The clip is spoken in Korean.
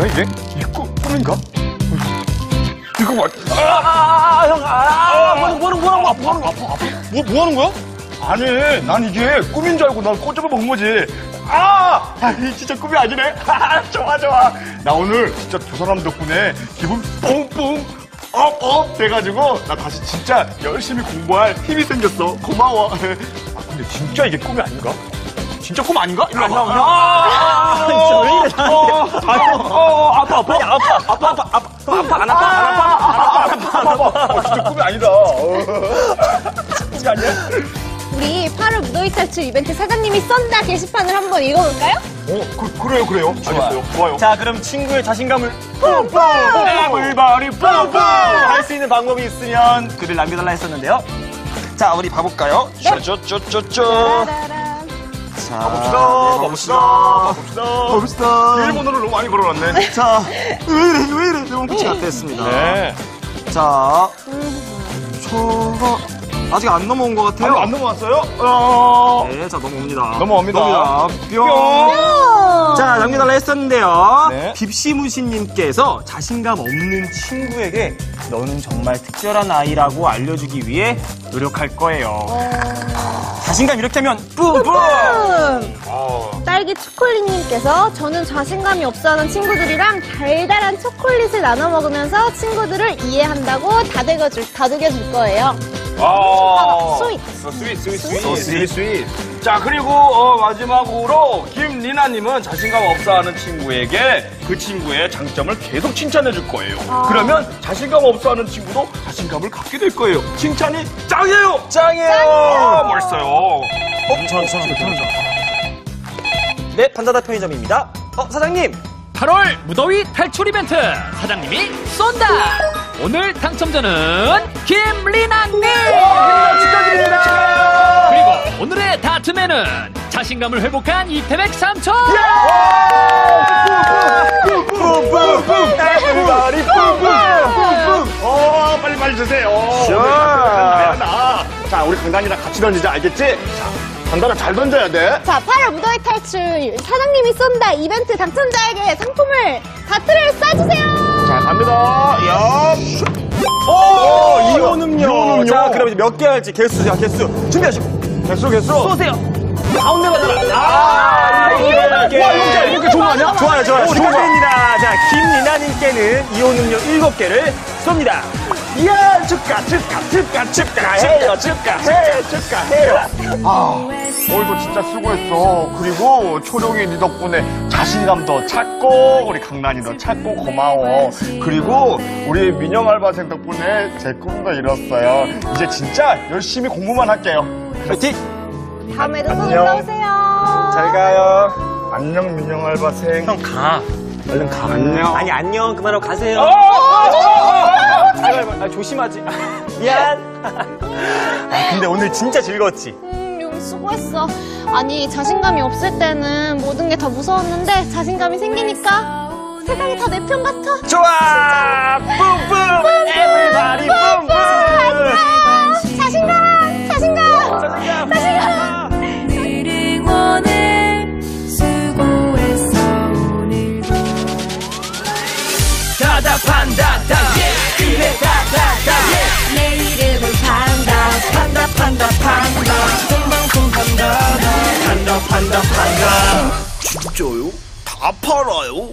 아닌가 이게? 이 꿈, 꿈인가? 이거 뭐? 아형 아, 아, 형, 아, 아, 뭐 하는 거야? 아파 하는 거 아파 아파. 뭐, 뭐 하는 거야? 아니 난 이게 꿈인 줄 알고 난 꼬집어 먹은 거지. 아, 아니, 진짜 꿈이 아니네. 아, 좋아 좋아. 나 오늘 진짜 두 사람 덕분에 기분 뽕뽕 업업 돼가지고 나 다시 진짜 열심히 공부할 힘이 생겼어. 고마워. 아 근데 진짜 이게 꿈이 아닌가? 진짜 꿈 아닌가? 일로 와봐. 아, 아, 아, 진짜 왜 이래, 나한테. 아, 어, 아파, 아파. 아니, 아파, 아파, 아파, 아파. 형, 아파, 안 아파, 안 아파, 안 아파. 아파, 아파, 아파. 어, 진짜 꿈이 아니다. 어. 꿈이 아니야? 우리 8월 무더위 탈출 이벤트 사장님이 썬다 게시판을 한번 읽어볼까요? 어, 그, 그래요, 그래요. 알겠어요. 좋아요. 자, 그럼 친구의 자신감을 뿜뿜! 에블바리 뿜뿜! 할 수 있는 방법이 있으면 글을 남겨달라 했었는데요. 자, 우리 봐볼까요? 쪼쪼쪼쪼. 따라란. 자, 봅시다, 네, 봅시다, 봅시다. 봅시다. 일본어를 너무 많이 걸어놨네. 자, 왜 이래, 왜 이래. 너무 끝이 됐습니다. 네. 자, 저거, 아직 안 넘어온 것 같아요. 아니, 안 넘어왔어요? 어. 네, 자, 넘어옵니다. 넘어옵니다. 넘어옵니다. 뿅. 오! 자, 남겨달라 했었는데요. 네. 빕시무신님께서 자신감 없는 친구에게 너는 정말 특별한 아이라고 알려주기 위해 노력할 거예요. 자신감 이렇게 하면 뿜뿜! 음. 어. 딸기 초콜릿님께서 저는 자신감이 없어하는 친구들이랑 달달한 초콜릿을 나눠 먹으면서 친구들을 이해한다고 다독여줄, 다독여줄 거예요. 아. 스윗. 어, 스윗, 스윗, 스윗. 소 스윗, 스윗. 자, 그리고, 어, 마지막으로, 김리나님은 자신감 없어하는 친구에게 그 친구의 장점을 계속 칭찬해 줄 거예요. 그러면 자신감 없어하는 친구도 자신감을 갖게 될 거예요. 칭찬이 짱이에요! 짱이에요! 아, 멋있어요. 네, 판다다 편의점입니다. 어, 사장님! 8월 무더위 탈출 이벤트 사장님이 쏜다. 오늘 당첨자는 김리나님. 다트맨은 자신감을 회복한 이태백 삼촌. 어, 빨리 빨리 주세요. 자. 나. 자, 우리 강단이랑 같이 던지자, 알겠지? 자, 강단아 잘 던져야 돼. 자, 8월 무더위 탈출 사장님이 쏜다 이벤트 당첨자에게 상품을 다트를 쏴주세요. 자, 갑니다. 야. 오, 이온 음료. 이온 음료. 자, 그럼 이제 몇 개 할지 개수, 자, 개수. 준비하시고. 개수, 개수. 쏘세요. 가운데 가잖아. 아, 와, 이거 이렇게 좋은 거 아니야? 좋아요, 좋아요. 오, 좋은 거. 축하드립니다. 자, 김리나님께는 이온 음료 7개를 쏩니다. 이야, 축하, 축하, 축하, 축하해요, 축하해, 축하해요. 아, 오늘도 진짜 수고했어. 그리고 초룡이 네 덕분에 자신감도 찾고, 우리 강란이도 찾고 고마워. 그리고 우리 민영 알바생 덕분에 제 꿈도 이뤘어요. 이제 진짜 열심히 공부만 할게요. 파이팅! 다음에도 또 안녕. 놀러 오세요. 잘 가요. 안녕, 민영 알바생. 형, 가. 얼른 가. 안녕. 아니, 안녕. 그만하고 가세요. 어, 어, 어, 아, 조심하지. 미안. 아, 근데 오늘 진짜 즐거웠지? 음, 여기 수고했어. 아니, 자신감이 없을 때는 모든 게 다 무서웠는데 자신감이 생기니까 세상이 다 내 편 같아. 좋아! 뿜뿜! 에브리바디 판다다 예 그래 다다다. 예. 내 이름은 판다. 판다 판다 판다. 쿵방쿵 판다 판다 판다 판다. 진짜요? 다 팔아요?